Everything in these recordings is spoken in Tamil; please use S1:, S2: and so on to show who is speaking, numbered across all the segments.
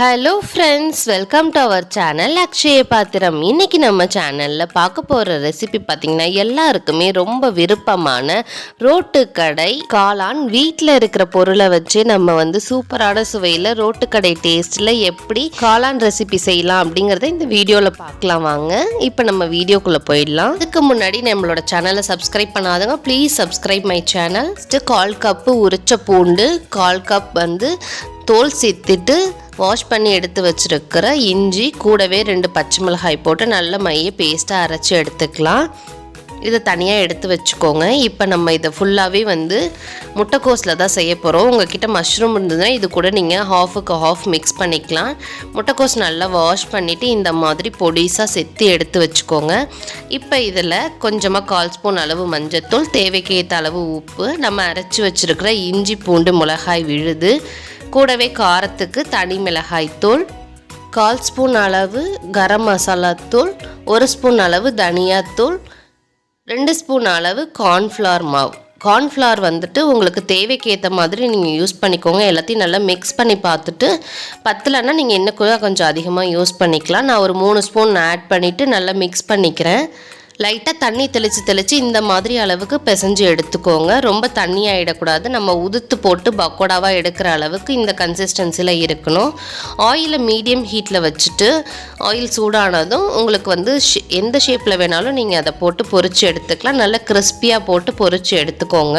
S1: Hello friends welcome to our channel Akshaya Pathram இன்னைக்கு நம்ம சேனலில் பார்க்க போகிற ரெசிபி பார்த்திங்கன்னா எல்லாருக்குமே ரொம்ப விருப்பமான ரோட்டு கடை காளான் வீட்டில் இருக்கிற பொருளை வச்சு நம்ம வந்து சூப்பரான சுவையில் ரோட்டு கடை டேஸ்ட்டில் எப்படி காளான் ரெசிபி செய்யலாம் அப்படிங்கிறத இந்த வீடியோவில் பார்க்கலாம் வாங்க. இப்போ நம்ம வீடியோக்குள்ளே போயிடலாம். அதுக்கு முன்னாடி நம்மளோட சேனலை சப்ஸ்கிரைப் பண்ணாதவங்க ப்ளீஸ் சப்ஸ்கிரைப் மை சேனல் கால் கப்பு உரிச்ச பூண்டு கால் கப் வந்து தோல் சித்திட்டு வாஷ் பண்ணி எடுத்து வச்சுருக்கிற இஞ்சி கூடவே ரெண்டு பச்சை மிளகாய் போட்டு நல்ல மைய பேஸ்ட்டாக அரைச்சி எடுத்துக்கலாம். இதை தனியாக எடுத்து வச்சுக்கோங்க. இப்போ நம்ம இதை ஃபுல்லாகவே வந்து முட்டைக்கோஸில் தான் செய்ய போகிறோம் உங்ககிட்ட மஷ்ரூம் இருந்ததுன்னா இது கூட நீங்கள் ஹாஃபுக்கு ஹாஃப் மிக்ஸ் பண்ணிக்கலாம். முட்டைக்கோஸ் நல்லா வாஷ் பண்ணிவிட்டு இந்த மாதிரி பொடிசாக செத்து எடுத்து வச்சுக்கோங்க. இப்போ இதில் கொஞ்சமாக கால் ஸ்பூன் அளவு மஞ்சத்தூள் தேவைக்கேற்ற அளவு உப்பு நம்ம அரைச்சி வச்சுருக்கிற இஞ்சி பூண்டு மிளகாய் விழுது கூடவே காரத்துக்கு தனி மிளகாய் தூள் கால் ஸ்பூன் அளவு கரம் மசாலா தூள் ஒரு ஸ்பூன் அளவு தனியாத்தூள் ரெண்டு ஸ்பூன் அளவு கார்ன்ஃப்ளவர் மாவு. கார்ன்ஃப்ளவர் வந்துட்டு உங்களுக்கு தேவைக்கு ஏற்ற மாதிரி நீங்கள் யூஸ் பண்ணிக்கோங்க. எல்லாத்தையும் நல்லா மிக்ஸ் பண்ணி பார்த்துட்டு பத்தலைன்னா நீங்கள் இன்னும் கூட கொஞ்சம் அதிகமாக யூஸ் பண்ணிக்கலாம். நான் ஒரு மூணு ஸ்பூன் ஆட் பண்ணிவிட்டு நல்லா மிக்ஸ் பண்ணிக்கிறேன். லைட்டாக தண்ணி தெளித்து தெளித்து இந்த மாதிரி அளவுக்கு பிசைஞ்சு எடுத்துக்கோங்க. ரொம்ப தண்ணி ஆகிடக்கூடாது நம்ம உதுத்து போட்டு பக்கோடாவாக எடுக்கிற அளவுக்கு இந்த கன்சிஸ்டன்சியில் இருக்கணும். ஆயிலை மீடியம் ஹீட்டில் வச்சுட்டு ஆயில் சூடானதும் உங்களுக்கு வந்து எந்த ஷேப்பில் வேணாலும் நீங்கள் அதை போட்டு பொறிச்சு எடுத்துக்கலாம். நல்லா கிறிஸ்பியாக போட்டு பொறிச்சு எடுத்துக்கோங்க.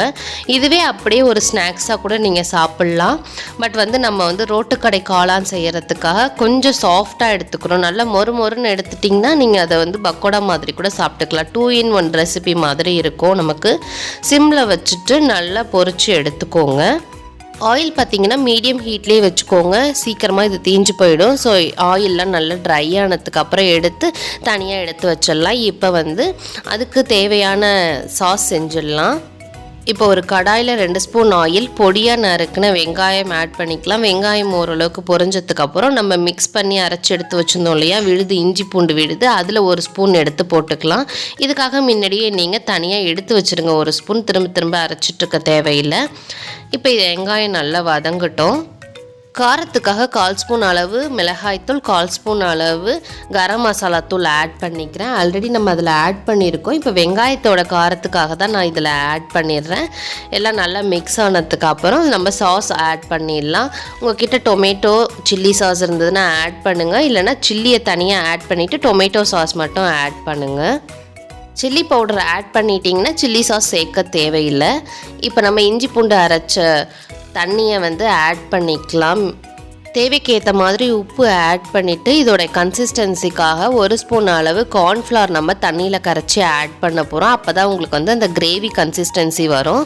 S1: இதுவே அப்படியே ஒரு ஸ்நாக்ஸாக கூட நீங்கள் சாப்பிட்லாம். பட் வந்து நம்ம வந்து ரோட்டுக்கடை காளான் செய்கிறதுக்காக கொஞ்சம் சாஃப்டாக எடுத்துக்கிறோம் நல்லா மொறு மொறுன்னு எடுத்துட்டிங்கன்னா நீங்கள் அதை வந்து பக்கோடா மாதிரி கூட சாப்பிட்டு எடுத்துக்கலாம். டூ இன் ஒன் ரெசிபி மாதிரி இருக்கும். நமக்கு சிம்மில் வச்சுட்டு நல்லா பொறிச்சு எடுத்துக்கோங்க. ஆயில் பார்த்தீங்கன்னா மீடியம் ஹீட்லேயே வச்சுக்கோங்க. சீக்கிரமாக இது தீஞ்சு போயிடும். ஸோ ஆயிலெலாம் நல்லா ட்ரை ஆனதுக்கப்புறம் எடுத்து தனியாக எடுத்து வச்சிடலாம். இப்போ வந்து அதுக்கு தேவையான சாஸ் செஞ்சிடலாம். இப்போ ஒரு கடாயில் ரெண்டு ஸ்பூன் ஆயில் பொடியாக நறுக்குன வெங்காயம் ஆட் பண்ணிக்கலாம். வெங்காயம் ஓரளவுக்கு பொறிஞ்சதுக்கப்புறம் நம்ம மிக்ஸ் பண்ணி அரைச்சி எடுத்து வச்சுருந்தோம் இல்லையா? விழுது இஞ்சி பூண்டு விழுது அதில் ஒரு ஸ்பூன் எடுத்து போட்டுக்கலாம். இதுக்காக முன்னாடியே நீங்கள் தனியாக எடுத்து வச்சுருங்க. ஒரு ஸ்பூன் திரும்ப திரும்ப அரைச்சிட்ருக்க தேவையில்லை. இப்போ வெங்காயம் நல்லா வதங்கட்டும். காரத்துக்காக கால் ஸ்பூன் அளவு மிளகாய்த்தூள் கால் ஸ்பூன் அளவு கரம் மசாலா தூள் ஆட் பண்ணிக்கிறேன். ஆல்ரெடி நம்ம அதில் ஆட் பண்ணியிருக்கோம். இப்போ வெங்காயத்தோட காரத்துக்காக தான் நான் இதில் ஆட் பண்ணிடுறேன். எல்லாம் நல்லா மிக்ஸ் ஆனதுக்கு அப்புறம் நம்ம சாஸ் ஆட் பண்ணிடலாம். உங்ககிட்ட டொமேட்டோ சில்லி சாஸ் இருந்ததுன்னா ஆட் பண்ணுங்கள் இல்லைனா சில்லியை தனியாக ஆட் பண்ணிவிட்டு டொமேட்டோ சாஸ் மட்டும் ஆட் பண்ணுங்கள் சில்லி பவுடர் ஆட் பண்ணிட்டீங்கன்னா சில்லி சாஸ் சேர்க்க தேவையில்லை. இப்போ நம்ம இஞ்சி பூண்டு அரைச்ச தண்ணியை வந்து ஆட் பண்ணிக்கலாம். தேவைக்கேற்ற மாதிரி உப்பு ஆட் பண்ணிவிட்டு இதோட கன்சிஸ்டன்சிக்காக ஒரு ஸ்பூன் அளவு கார்ன்ஃப்ளவர் நம்ம தண்ணியில் கரைச்சி ஆட் பண்ண போகிறோம் அப்போ தான் உங்களுக்கு வந்து அந்த கிரேவி கன்சிஸ்டன்சி வரும்.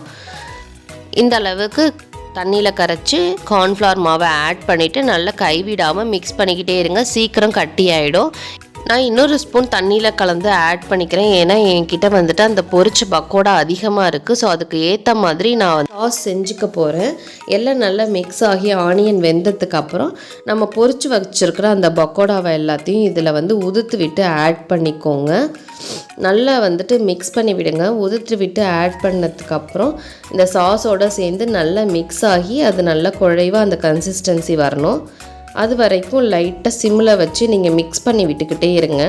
S1: இந்த அளவுக்கு தண்ணியில் கரைச்சி கார்ன்ஃப்ளவர் மாவை ஆட் பண்ணிவிட்டு நல்லா கைவிடாமல் மிக்ஸ் பண்ணிக்கிட்டே இருங்க. சீக்கிரம் கட்டி ஆகிடும் நான் இன்னொரு ஸ்பூன் தண்ணியில் கலந்து ஆட் பண்ணிக்கிறேன். ஏன்னா என்கிட்ட வந்துட்டு அந்த பொரிச்ச பக்கோடா அதிகமாக இருக்குது ஸோ அதுக்கு ஏற்ற மாதிரி நான் சாஸ் செஞ்சுக்க போகிறேன் எல்லாம் நல்லா மிக்ஸ் ஆகி ஆனியன் வெந்ததுக்கு அப்புறம் நம்ம பொரிச்சு வச்சுருக்கிற அந்த பக்கோடாவை எல்லாத்தையும் இதில் வந்து உதுத்து விட்டு ஆட் பண்ணிக்கோங்க. நல்லா வந்துட்டு மிக்ஸ் பண்ணி விடுங்க. உதுத்து விட்டு ஆட் பண்ணதுக்கப்புறம் இந்த சாஸோடு சேர்ந்து நல்லா மிக்ஸ் ஆகி அது நல்லா குழைவாக அந்த கன்சிஸ்டன்சி வரணும். அது வரைக்கும் லைட்டாக சிம்மில் வச்சு நீங்கள் மிக்ஸ் பண்ணி விட்டுக்கிட்டே இருங்க.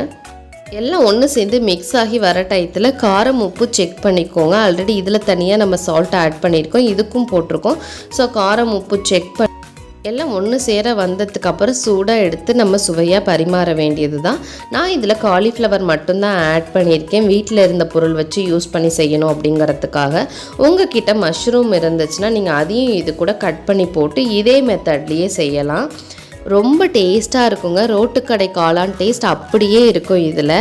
S1: எல்லாம் ஒன்று சேர்ந்து மிக்ஸ் ஆகி வர டயத்தில் காரம் உப்பு செக் பண்ணிக்கோங்க. ஆல்ரெடி இதில் தனியாக நம்ம சால்ட் ஆட் பண்ணியிருக்கோம். இதுக்கும் போட்டிருக்கோம். ஸோ காரம் உப்பு செக் பண்ணி எல்லாம் ஒன்று சேர வந்ததுக்கப்புறம் சூடாக எடுத்து நம்ம சுவையாக பரிமாற வேண்டியது தான் நான் இதில் காலிஃப்ளவர் மட்டும்தான் ஆட் பண்ணியிருக்கேன். வீட்டில் இருந்த பொருள் வச்சு யூஸ் பண்ணி செய்யணும் அப்படிங்கிறதுக்காக. உங்கள் கிட்ட மஷ்ரூம் இருந்துச்சுன்னா நீங்கள் அதையும் இது கூட கட் பண்ணி போட்டு இதே மெத்தட்லேயே செய்யலாம். ரொம்ப டேஸ்ட்டாக இருக்குங்க. ரோட்டுக்கடை காளான் டேஸ்ட் அப்படியே இருக்கும் இதில்.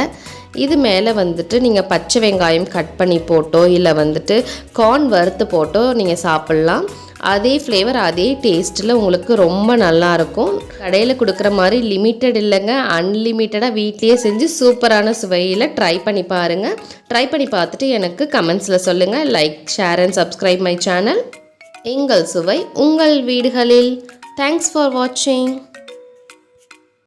S1: இது மேலே வந்துட்டு நீங்கள் பச்சை வெங்காயம் கட் பண்ணி போட்டோ இல்லை வந்துட்டு கார்ன் வறுத்து போட்டோ நீங்கள் சாப்பிட்லாம். அதே ஃப்ளேவர் அதே டேஸ்ட்டில் உங்களுக்கு ரொம்ப நல்லாயிருக்கும் கடையில் கொடுக்குற மாதிரி லிமிட்டட் இல்லைங்க. அன்லிமிட்டடாக வீட்லேயே செஞ்சு சூப்பரான சுவையில் ட்ரை பண்ணி பாருங்கள் ட்ரை பண்ணி பார்த்துட்டு எனக்கு கமெண்ட்ஸில் சொல்லுங்கள் like share and subscribe my channel எங்கள் சுவை உங்கள் வீடுகளில். தேங்க்ஸ் ஃபார் வாட்சிங்